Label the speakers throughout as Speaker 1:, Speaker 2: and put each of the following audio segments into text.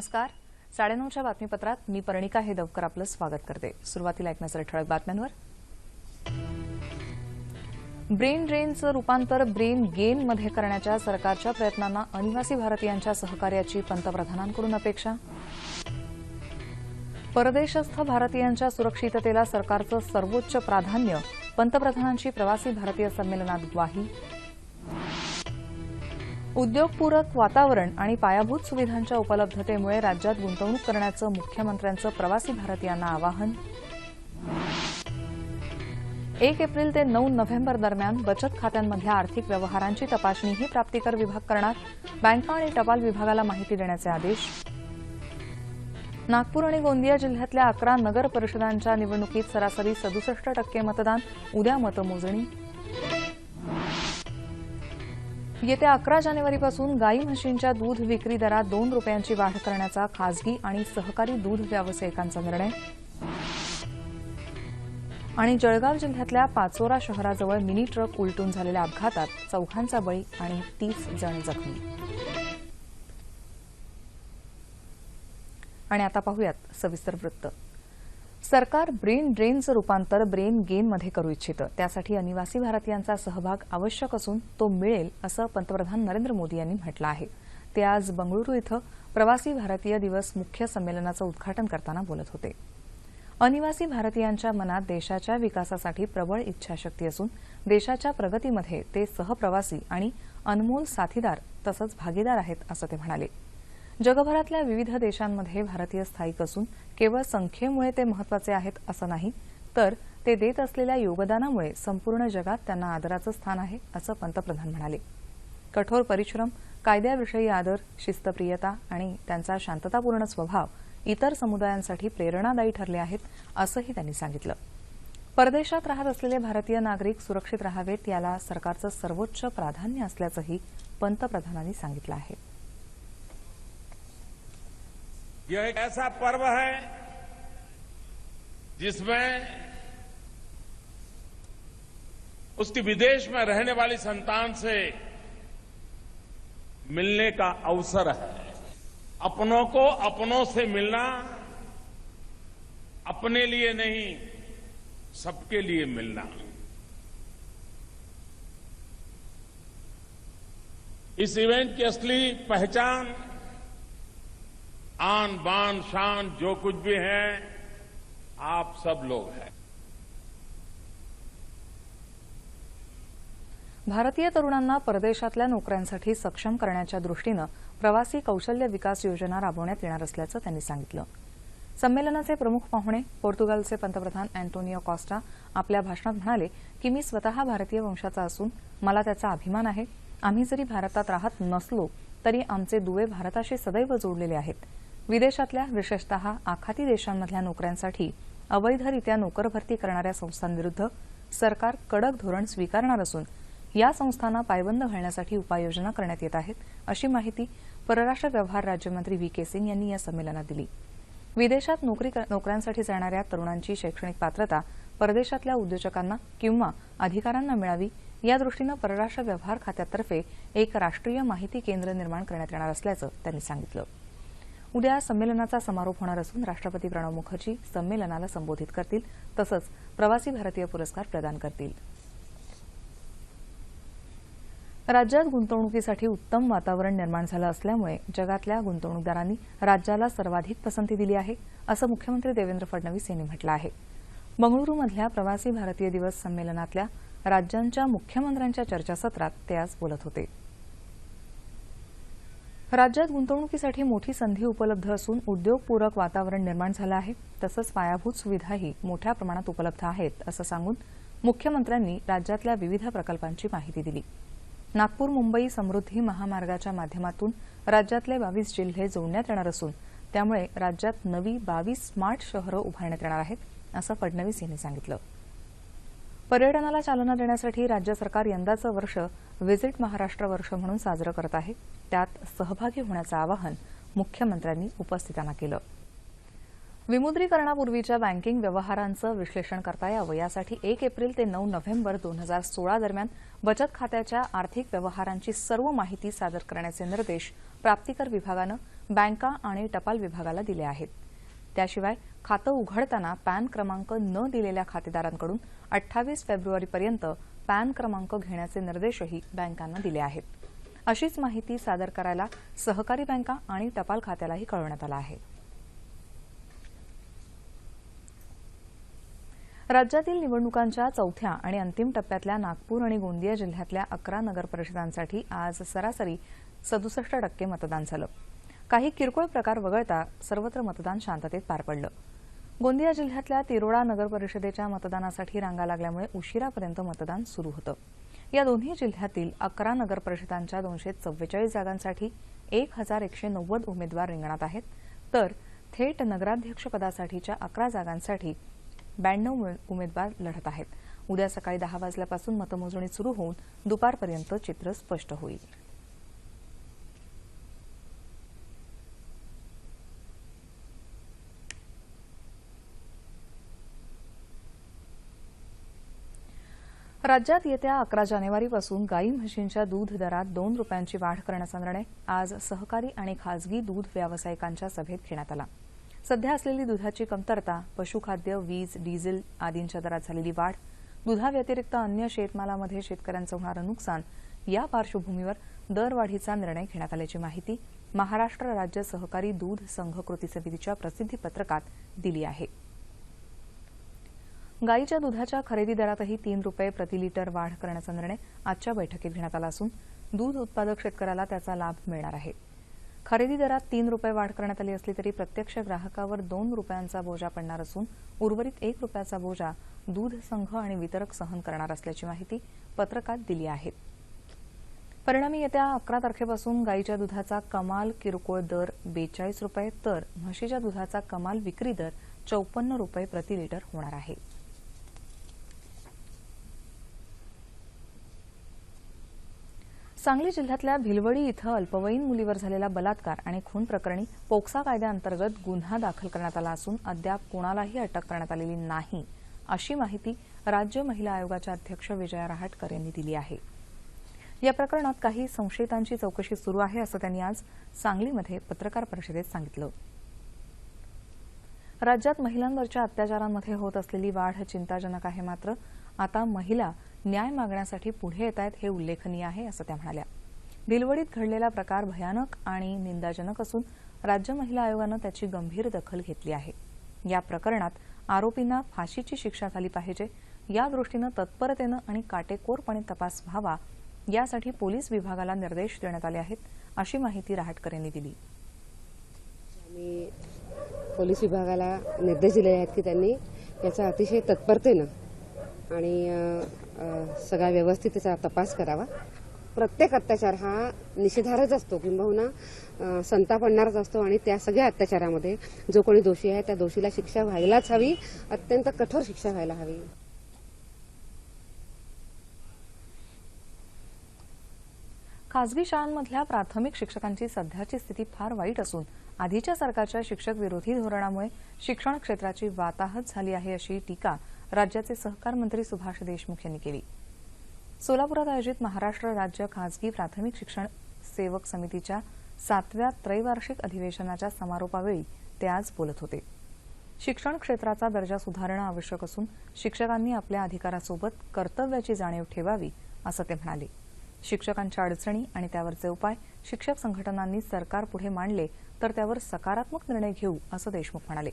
Speaker 1: नमस्कार. साडेनऊच्या बातमीपत्रात मी पर्णिका हेदवकर आपलं स्वागत करते. सुरुवातीला ऐकण्यासाठी ठळक बातम्यांवर. ब्रेन ड्रेनचं रूपांतर ब्रेन गेनमध्ये करण्याच्या सरकारच्या प्रयत्नांना अनिवासी भारतीयांच्या सहकार्याची पंतप्रधानांकडून अपेक्षा. परदेशस्थ भारतीयांच्या सुरक्षिततेला सरकारचं सर्वोच्च प्राधान्य पंतप्रधानांची प्रवासी भारतीय संमेलनात ग्वाही. उद्योगपूरक वातावरण आणि पायाभूत सुविधांच्या उपलब्धतेमुळे राज्यात गुंतवणूक करण्याचं मुख्यमंत्र्यांचं प्रवासी भारतीयांना आवाहन. एक एप्रिल ते नऊ नोव्हेंबर दरम्यान बचत खात्यांमधल्या आर्थिक व्यवहारांची तपासणीही प्राप्तिकर विभाग करणार. बँका आणि टपाल विभागाला माहिती देण्याचे आदेश. नागपूर आणि गोंदिया जिल्ह्यातल्या अकरा नगर परिषदांच्या निवडणुकीत सरासरी सदुसष्ट टक्के मतदान उद्या मतमोजणी. येत्या अकरा जानेवारीपासून गाई म्हशींच्या दूध विक्री दरात दोन रुपयांची वाढ करण्याचा खासगी आणि सहकारी दूध व्यावसायिकांचा निर्णय. आणि जळगाव जिल्ह्यातल्या पाचोरा शहराजवळ मिनी ट्रक उलटून झालेल्या अपघातात चौघांचा बळी आणि तीस जण जखमी. आणि आता पाहूयात सविस्तर वृत्त. सरकार ब्रेन ड्रेनचं रूपांतर ब्रेन गेनमध्ये करू इच्छितं. त्यासाठी अनिवासी भारतीयांचा सहभाग आवश्यक असून तो मिळेल असं पंतप्रधान नरेंद्र मोदी यांनी म्हटलं आहे. ते आज बंगळुरू इथं प्रवासी भारतीय दिवस मुख्य संमेलनाचं उद्घाटन करताना बोलत होते. अनिवासी भारतीयांच्या मनात देशाच्या विकासासाठी प्रबळ इच्छाशक्ती असून देशाच्या प्रगतीमध्ये ते सहप्रवासी आणि अनमोल साथीदार तसंच भागीदार आहेत असं ते म्हणाले. जगभरातल्या विविध देशांमध्ये भारतीय स्थायिक असून केवळ संख्येमुळे ते महत्त्वाचे आहेत असं नाही तर ते देत असलेल्या योगदानामुळे संपूर्ण जगात त्यांना आदराचं स्थान आहे असं पंतप्रधान म्हणाले. कठोर परिश्रम कायद्याविषयी आदर शिस्तप्रियता आणि त्यांचा शांततापूर्ण स्वभाव इतर समुदायांसाठी प्रेरणादायी ठरले आहेत असंही त्यांनी सांगितलं. परदेशात राहत असलेले भारतीय नागरिक सुरक्षित राहावेत याला सरकारचं सर्वोच्च प्राधान्य असल्याचंही पंतप्रधानांनी सांगितलं आहे.
Speaker 2: यह एक ऐसा पर्व है जिसमें उसकी विदेश में रहने वाली संतान से मिलने का अवसर है। अपनों को अपनों से मिलना अपने लिए नहीं, सबके लिए मिलना। इस इवेंट की असली पहचान आन बान शान जो कुछ भी है आप सब लोग हैं।
Speaker 1: भारतीय तरुणांना परदेशातल्या नोकऱ्यांसाठी सक्षम करण्याच्या दृष्टीनं प्रवासी कौशल्य विकास योजना राबवण्यात येणार असल्याचं त्यांनी सांगितलं. संमेलनाचे प्रमुख पाहुणे पोर्तुगालचे पंतप्रधान अँटोनियो कॉस्टा आपल्या भाषणात म्हणाले की मी स्वतः भारतीय वंशाचा असून मला त्याचा अभिमान आहे. आम्ही जरी भारतात राहत नसलो तरी आमचे दुवे भारताशी सदैव जोडलेले आहेत. विदेशातल्या विशेषतः आखाती देशांमधल्या नोकऱ्यांसाठी अवैधरित्या नोकरभरती करणाऱ्या संस्थांविरुद्ध सरकार कडक धोरण स्वीकारणार असून या संस्थांना पायबंद घालण्यासाठी उपाययोजना करण्यात येत आहेत अशी माहिती परराष्ट्र व्यवहार राज्यमंत्री व्ही के सिंग यांनी या संमेलनात दिली. विदेशात नोकरी नोकऱ्यांसाठी जाणाऱ्या तरुणांची शैक्षणिक पात्रता परदेशातल्या उद्योजकांना किंवा अधिकाऱ्यांना मिळावी या दृष्टीनं परराष्ट्र व्यवहार खात्यातर्फे एक राष्ट्रीय माहिती केंद्र निर्माण करण्यात येणार असल्याचं त्यांनी सांगितलं. उद्या संमेलनाचा समारोप होणार असून राष्ट्रपती प्रणव मुखर्जी संमेलनाला संबोधित करतील तसंच प्रवासी भारतीय पुरस्कार प्रदान करतील. राज्यात गुंतवणुकीसाठी उत्तम वातावरण निर्माण झालं असल्यामुळे जगातल्या गुंतवणूकदारांनी राज्याला सर्वाधिक पसंती दिली आहे असं मुख्यमंत्री देवेंद्र फडणवीस यांनी म्हटलं आहे. बंगळुरूमधल्या प्रवासी भारतीय दिवस संमेलनातल्या राज्यांच्या मुख्यमंत्र्यांच्या चर्चासत्रात ते आज बोलत होते. राज्यात गुंतवणुकीसाठी मोठी संधी उपलब्ध असून उद्योगपूरक वातावरण निर्माण झालं आहे. तसंच पायाभूत सुविधाही मोठ्या प्रमाणात उपलब्ध आहेत असं सांगून मुख्यमंत्र्यांनी राज्यातल्या विविध प्रकल्पांची माहिती दिली. नागपूर मुंबई समृद्धी महामार्गाच्या माध्यमातून राज्यातले बावीस जिल्हे जोडण्यात येणार असून त्यामुळे राज्यात नवी बावीस स्मार्ट शहरं उभारण्यात येणार आहेत असं फडणवीस यांनी सांगितलं. पर्यटनाला चालना देण्यासाठी राज्य सरकार यंदाचं वर्ष व्हिजिट महाराष्ट्र वर्ष म्हणून साजरं करत आहे. त्यात सहभागी होण्याचं आवाहन मुख्यमंत्र्यांनी उपस्थितांना केलं. विमुद्रीकरणापूर्वीच्या बँकिंग व्यवहारांचं विश्लेषण करता यावं. यासाठी एक एप्रिल ते नऊ नोव्हेंबर दोन हजार सोळा दरम्यान बचत खात्याच्या आर्थिक व्यवहारांची सर्व माहिती सादर करण्याचे निर्देश प्राप्तिकर विभागानं बँका आणि टपाल विभागाला दिले आहेत. त्याशिवाय खातं उघडताना पॅन क्रमांक न दिलेल्या खातेदारांकडून अठ्ठावीस फेब्रुवारीपर्यंत पॅन क्रमांक घेण्याचे निर्देशही बँकांना दिले आहेत. अशीच माहिती सादर करायला सहकारी बँका आणि टपाल खात्यालाही कळवण्यात आलं आहे. राज्यातील निवडणुकांच्या चौथ्या आणि अंतिम टप्प्यातल्या नागपूर आणि गोंदिया जिल्ह्यातल्या अकरा नगर परिषदांसाठी आज सरासरी सदुसष्ट टक्के मतदान झालं. काही किरकोळ प्रकार वगळता सर्वत्र मतदान शांततेत पार पडलं. गोंदिया जिल्ह्यातल्या तिरोडा नगर परिषदेच्या मतदानासाठी रांगा लागल्यामुळे उशिरापर्यंत मतदान सुरू होतं. या दोन्ही जिल्ह्यातील अकरा नगर परिषदांच्या दोनशे चव्वेचाळीस जागांसाठी एक हजार एकशे नव्वद उमेदवार रिंगणात आहेत. तर थेट नगराध्यक्षपदासाठीच्या अकरा जागांसाठी ब्याण्णव उमेदवार लढत आहेत. उद्या सकाळी दहा वाजल्यापासून मतमोजणी सुरू होऊन दुपारपर्यंत चित्र स्पष्ट होईल. राज्यात येत्या अकरा जानेवारीपासून गाई म्हशींच्या दूध दरात दोन रुपयांची वाढ करण्याचा निर्णय आज सहकारी आणि खासगी दूध व्यावसायिकांच्या सभेत घेण्यात आला. सध्या असलेली दुधाची कमतरता पशुखाद्य वीज डिझेल आदींच्या दरात झालेली वाढ दुधाव्यतिरिक्त अन्य शेतमालामध्ये शेतकऱ्यांचं होणारं नुकसान या पार्श्वभूमीवर दरवाढीचा निर्णय घेण्यात आल्याची माहिती महाराष्ट्र राज्य सहकारी दूध संघ कृती समितीच्या प्रसिद्धी पत्रकात दिली आहे. गाईच्या दुधाच्या खरेदी दरातही तीन रुपये प्रति लिटर वाढ करण्याचा निर्णय आजच्या बैठकीत घेण्यात आला असून दूध उत्पादक शेतकऱ्याला त्याचा लाभ मिळणार आहे. खरेदी दरात तीन रुपये वाढ करण्यात आली असली तरी प्रत्यक्ष ग्राहकावर दोन रुपयांचा बोजा पडणार असून उर्वरित एक रुपयाचा बोजा दूध संघ आणि वितरक सहन करणार असल्याची माहिती पत्रकात दिली आहे. परिणामी येत्या अकरा तारखेपासून गाईच्या दुधाचा कमाल किरकोळ दर बेचाळीस रुपये तर म्हशीच्या दुधाचा कमाल विक्री दर चौपन्न रुपये प्रति लिटर होणार आहे. सांगली जिल्ह्यातल्या भिलवडी इथं अल्पवयीन मुलीवर झालेला बलात्कार आणि खून प्रकरणी पोक्सा कायद्याअंतर्गत गुन्हा दाखल करण्यात आला असून अद्याप कोणालाही अटक करण्यात आलेली नाही अशी माहिती राज्य महिला आयोगाच्या अध्यक्ष विजया रहाटकर यांनी दिली आहे. या प्रकरणात काही संशयितांची चौकशी सुरू आहे असं त्यांनी आज सांगलीमध्ये पत्रकार परिषदेत सांगितलं. राज्यात महिलांवरच्या अत्याचारांमध्ये होत असलेली वाढ चिंताजनक आहे मात्र आता महिला न्याय मागण्यासाठी पुढे येत आहेत हे उल्लेखनीय आहे असं त्या म्हणाल्या. भिलवडीत घडलेला प्रकार भयानक आणि निंदाजनक असून राज्य महिला आयोगानं त्याची गंभीर दखल घेतली आहे. या प्रकरणात आरोपींना फाशीची शिक्षा झाली पाहिजे या दृष्टीनं तत्परतेनं आणि काटेकोरपणे तपास व्हावा यासाठी पोलीस विभागाला निर्देश देण्यात आले आहेत अशी माहिती रहाटकर यांनी दिली.
Speaker 3: आम्ही पोलीस विभागाला निर्देश दिले आहेत की त्यांनी याचा अतिशय तत्परतेनं आणि सगळा व्यवस्थित त्याचा तपास करावा. प्रत्येक अत्याचार हा निषेधारच असतो. किंबहुना संताप आणणारच असतो आणि त्या सगळ्या अत्याचारामध्ये जो कोणी दोषी आहे त्या दोषीला शिक्षा व्हायलाच हवी. अत्यंत कठोर शिक्षा व्हायला हवी.
Speaker 1: खासगी शाळांमधल्या प्राथमिक शिक्षकांची सध्याची स्थिती फार वाईट असून आधीच्या सरकारच्या शिक्षक विरोधी धोरणामुळे शिक्षण क्षेत्राची वाताहत झाली आहे अशी टीका राज्याचे सहकार मंत्री सुभाष देशमुख यांनी केली. सोलापुरात आयोजित महाराष्ट्र राज्य खासगी प्राथमिक शिक्षण सेवक समितीच्या सातव्या त्रैवार्षिक अधिवेशनाच्या समारोपावेळी ते आज बोलत होते. शिक्षण क्षेत्राचा दर्जा सुधारणं आवश्यक असून शिक्षकांनी आपल्या अधिकारासोबत कर्तव्याची जाणीव ठेवावी असं ते म्हणाले. शिक्षकांच्या अडचणी आणि त्यावरचे उपाय शिक्षक संघटनांनी सरकारपुढे मांडले तर त्यावर सकारात्मक निर्णय घेऊ असं देशमुख म्हणाले.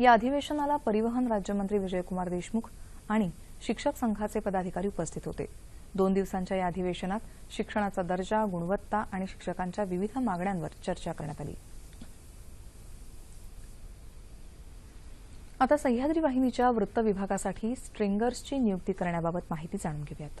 Speaker 1: या अधिवेशनाला परिवहन राज्यमंत्री विजयकुमार देशमुख आणि शिक्षक संघाचे पदाधिकारी उपस्थित होते. दोन दिवसांच्या या अधिवेशनात शिक्षणाचा दर्जा गुणवत्ता आणि शिक्षकांच्या विविध मागण्यांवर चर्चा करण्यात आली. आता सह्याद्री वाहिनीच्या वृत्त विभागासाठी स्ट्रिंगर्सची नियुक्ती करण्याबाबत माहिती जाणून घेऊयात.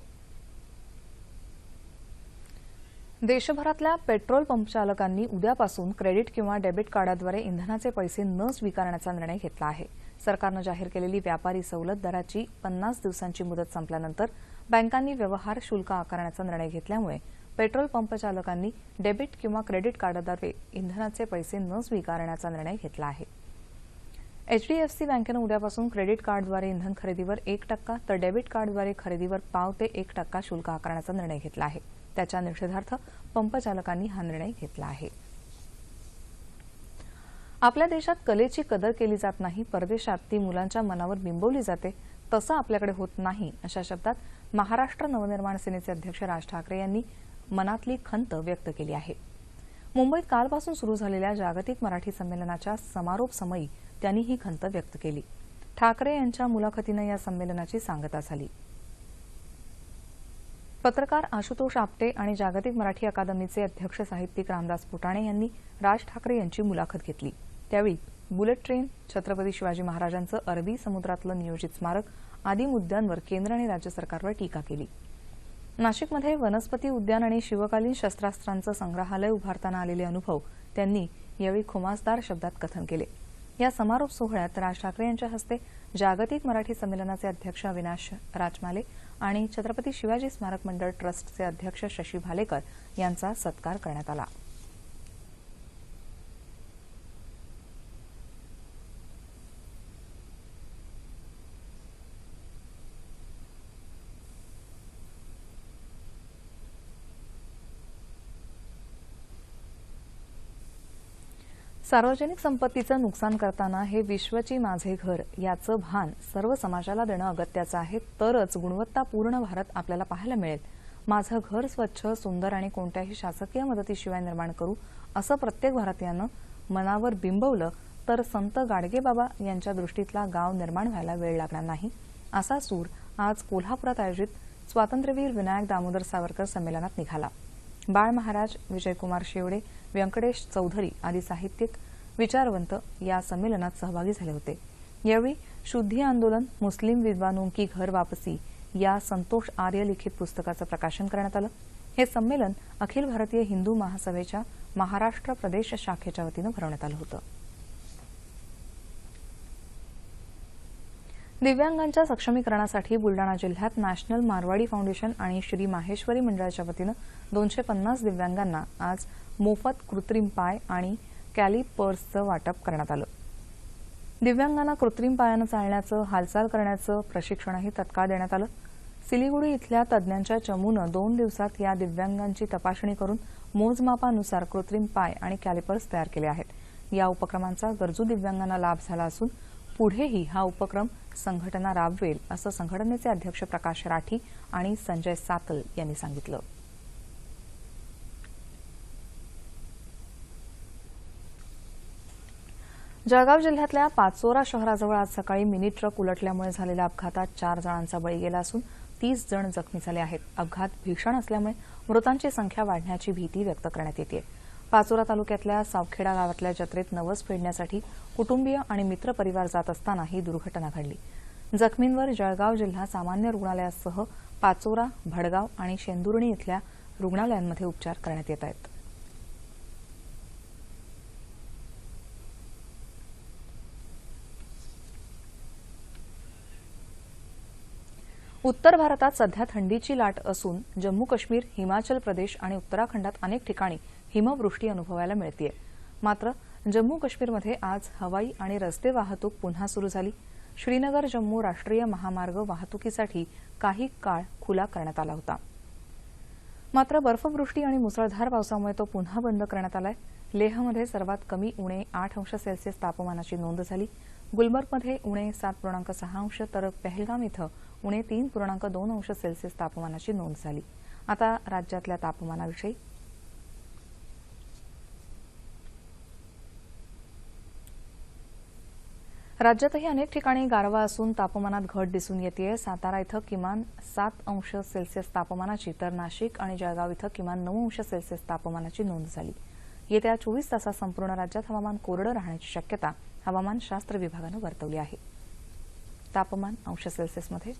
Speaker 1: देशभरातल्या पेट्रोल पंप चालकांनी उद्यापासून क्रेडिट किंवा डेबिट कार्डाद्वारे इंधनाचे पैसे न स्वीकारण्याचा निर्णय घेतला आहे. सरकारनं जाहीर केलेली व्यापारी सवलत दराची पन्नास दिवसांची मुदत संपल्यानंतर बँकांनी व्यवहार शुल्क आकारण्याचा निर्णय घेतल्यामुळे पेट्रोल पंप चालकांनी डेबिट किंवा क्रेडिट कार्डाद्वारे इंधनाचे पैसे न स्वीकारण्याचा निर्णय घेतला आहे. एचडीएफसी बँकेनं उद्यापासून क्रेडिट कार्डद्वारे इंधन खरेदीवर एक टक्का तर डेबिट कार्डद्वारे खरेदीवर पाव ते एक टक्का शुल्क आकारण्याचा निर्णय घेतला आहे. त्याच्या निषेधार्थ पंपचालकांनी हा निर्णय घेतला आहे. आपल्या देशात कलेची कदर केली जात नाही परदेशात ती मुलांच्या मनावर बिंबवली जाते तसं आपल्याकडे होत नाही अशा शब्दात महाराष्ट्र नवनिर्माण सेनेचे अध्यक्ष राज ठाकरे यांनी मनातली खंत व्यक्त केली आहे. मुंबईत कालपासून सुरू झालेल्या जागतिक मराठी संमेलनाच्या समारोप समयी त्यांनी ही खंत व्यक्त केली. ठाकरे यांच्या मुलाखतीनं या संमेलनाची सांगता झाली. पत्रकार आशुतोष आपटे आणि जागतिक मराठी अकादमीचे अध्यक्ष साहित्यिक रामदास फुटाणे यांनी राज ठाकरे यांची मुलाखत घेतली. त्यावेळी बुलेट ट्रेन छत्रपती शिवाजी महाराजांचं अरबी समुद्रातलं नियोजित स्मारक आदी मुद्द्यांवर केंद्र आणि राज्य सरकारवर टीका केली. नाशिकमध्ये वनस्पती उद्यान आणि शिवकालीन शस्त्रास्त्रांचं संग्रहालय उभारताना आलेले अनुभव त्यांनी यावेळी खुमासदार शब्दात कथन केले. या समारोप सोहळ्यात राज ठाकरे यांच्या हस्ते जागतिक मराठी संमेलनाचे अध्यक्ष अविनाश राजमाले आणि छत्रपती शिवाजी स्मारक मंडळ ट्रस्टचे अध्यक्ष शशी भालेकर यांचा सत्कार करण्यात आला. सार्वजनिक संपत्तीचं नुकसान करताना हे विश्वची माझे घर याचं भान सर्व समाजाला देणं अगत्याचं आहे. तरच गुणवत्तापूर्ण भारत आपल्याला पाहायला मिळेल. माझं घर स्वच्छ सुंदर आणि कोणत्याही शासकीय मदतीशिवाय निर्माण करू असं प्रत्येक भारतीयानं मनावर बिंबवलं तर संत गाडगेबाबा यांच्या दृष्टीतला गाव निर्माण व्हायला वेळ लागणार नाही असा सूर आज कोल्हापुरात आयोजित स्वातंत्र्यवीर विनायक दामोदर सावरकर संमेलनात निघाला. बाळ महाराज विजयकुमार शेवडे व्यंकटेश चौधरी आदी साहित्यिक विचारवंत या संमेलनात सहभागी झाले होते. यावेळी शुद्धी आंदोलन मुस्लिम विद्वानों की घर वापसी या संतोष आर्य लिखित पुस्तकाचं प्रकाशन करण्यात आलं. हे संमेलन अखिल भारतीय हिंदू महासभेच्या महाराष्ट्र प्रदेश शाखेच्या वतीनं भरवण्यात आलं होतं. दिव्यांगांच्या सक्षमीकरणासाठी बुलडाणा जिल्ह्यात नॅशनल मारवाडी फाउंडेशन आणि श्री माहेश्वरी मंडळाच्या वतीनं दोनशे पन्नास दिव्यांगांना आज मोफत कृत्रिम पाय आणि कॅलिपर्सचं वाटप करण्यात आलं. दिव्यांगांना कृत्रिम पायानं चालण्याचं हालचाल करण्याचं प्रशिक्षणही तत्काळ देण्यात आलं. सिलिगुडी इथल्या तज्ज्ञांच्या चमूनं दोन दिवसात या दिव्यांगांची तपासणी करून मोजमापानुसार कृत्रिम पाय आणि कॅलिपर्स तयार केले आहेत. या उपक्रमांचा गरजू दिव्यांगांना लाभ झाला असून पुढेही हा उपक्रम संघटना राबवेल असं संघटनेचे अध्यक्ष प्रकाश राठी आणि संजय सातल यांनी सांगितलं. जळगाव जिल्ह्यातल्या पाचोरा शहराजवळ आज सकाळी मिनी ट्रक उलटल्यामुळे झालेल्या अपघातात चार जणांचा बळी गेला असून तीस जण जखमी झाले आहेत. अपघात भीषण असल्यामुळे मृतांची संख्या वाढण्याची भीती व्यक्त करण्यात येते पाचोरा तालुक्यातल्या सावखेडा गावातल्या जत्रेत नवस फेडण्यासाठी कुटुंबीय आणि मित्रपरिवार जात असताना ही दुर्घटना घडली. जखमींवर जळगाव जिल्हा सामान्य रुग्णालयासह पाचोरा भडगाव आणि शेंदुर्णी इथल्या रुग्णालयांमध्ये उपचार करण्यात येत आहेत. उत्तर भारतात सध्या थंडीची लाट असून जम्मू काश्मीर हिमाचल प्रदेश आणि उत्तराखंडात अनेक ठिकाणी हिमवृष्टी अनुभवायला मिळतीय. मात्र जम्मू काश्मीरमध्ये आज हवाई आणि रस्ते वाहतूक पुन्हा सुरू झाली. श्रीनगर जम्मू राष्ट्रीय महामार्ग वाहतुकीसाठी काही काळ खुला करण्यात आला होता. मात्र बर्फवृष्टी आणि मुसळधार पावसामुळे तो पुन्हा बंद करण्यात आलाय. लेहमध्ये सर्वात कमी उणे आठ अंश सेल्सिअस तापमानाची नोंद झाली. गुलबर्गमध्ये उणे सात पूर्णांक सहा अंश तर पहलगाम इथं उणे तीन पूर्णांक दोन अंश सेल्सिअस तापमानाची नोंद झाली. आता राज्यातल्या तापमानाविषयी राज्यातही अनेक ठिकाणी गारवा असून तापमानात घट दिसून येते सातारा इथं किमान सात अंश सेल्सिअस तापमानाची तर नाशिक आणि जळगाव इथं किमान नऊ अंश सेल्सिअस तापमानाची नोंद झाली. येत्या चोवीस तासात संपूर्ण राज्यात हवामान कोरडं राहण्याची शक्यता हवामानशास्त्र विभागानं वर्तवली आहे. तापमान अंश सेल्सिअसमध्ये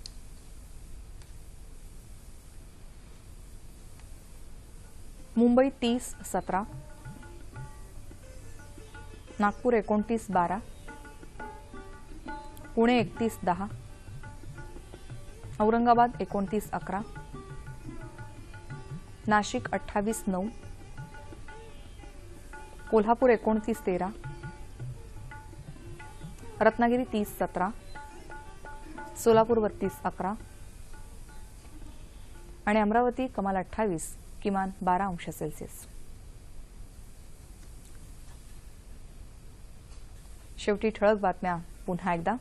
Speaker 1: मुंबई तीस सतरा नागपूर एकोणतीस बारा पुणे एकतीस दहा. औरंगाबाद एकोणतीस अकरा. नाशिक अठ्ठावीस नऊ. कोल्हापूर एकोणतीस तेरा. रत्नागिरी तीस सतरा. सोलापूर बत्तीस अकरा. आणि अमरावती कमाल अठ्ठावीस किमान बारा अंश सेल्सिअस. शेवटी ठळक बातम्या पुन्हा एकदा.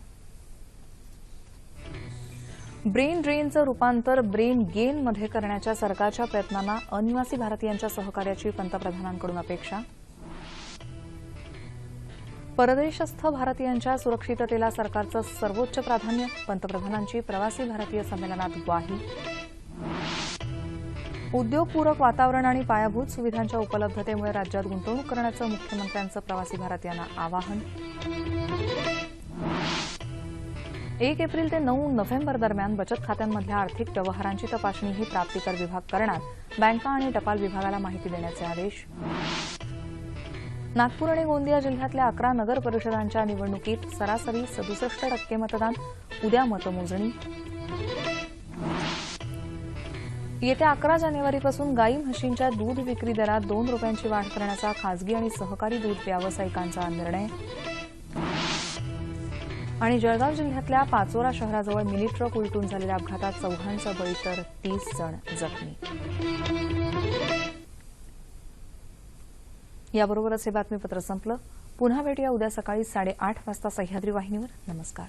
Speaker 1: ब्रेन ड्रेनचं रूपांतर ब्रेन गेन मध्ये करण्याच्या सरकारच्या प्रयत्नांना अनिवासी भारतीयांच्या सहकार्याची पंतप्रधानांकडून अपेक्षा. परदेशस्थ भारतीयांच्या सुरक्षिततेला सरकारचं सर्वोच्च प्राधान्य पंतप्रधानांची प्रवासी भारतीय संमेलनात ग्वाही. उद्योगपूरक वातावरण आणि पायाभूत सुविधांच्या उपलब्धतेमुळे राज्यात गुंतवणूक करण्याचं मुख्यमंत्र्यांचं प्रवासी भारतीयांना आवाहन. एक एप्रिल ते नऊ नोव्हेंबर दरम्यान बचत खात्यांमधल्या आर्थिक व्यवहारांची तपासणी ही प्राप्तिकर विभाग करणार. बँका आणि टपाल विभागाला माहिती देण्याचे आदेश. नागपूर आणि गोंदिया जिल्ह्यातल्या अकरा नगर परिषदांच्या निवडणुकीत सरासरी सदुसष्ट टक्के मतदान उद्या मतमोजणी. येत्या अकरा जानेवारीपासून गाई म्हशींच्या दूध विक्री दरात दोन रुपयांची वाढ करण्याचा खासगी आणि सहकारी दूध व्यावसायिकांचा निर्णय. आणि जळगाव जिल्ह्यातल्या पाचोरा शहराजवळ मिनी ट्रक उलटून झालेल्या अपघातात चौघांचा बळी तर तीस जण जखमी. याबरोबरच हे बातमीपत्र संपलं. पुन्हा भेटूया उद्या सकाळी साडेआठ वाजता सह्याद्री वाहिनीवर. नमस्कार.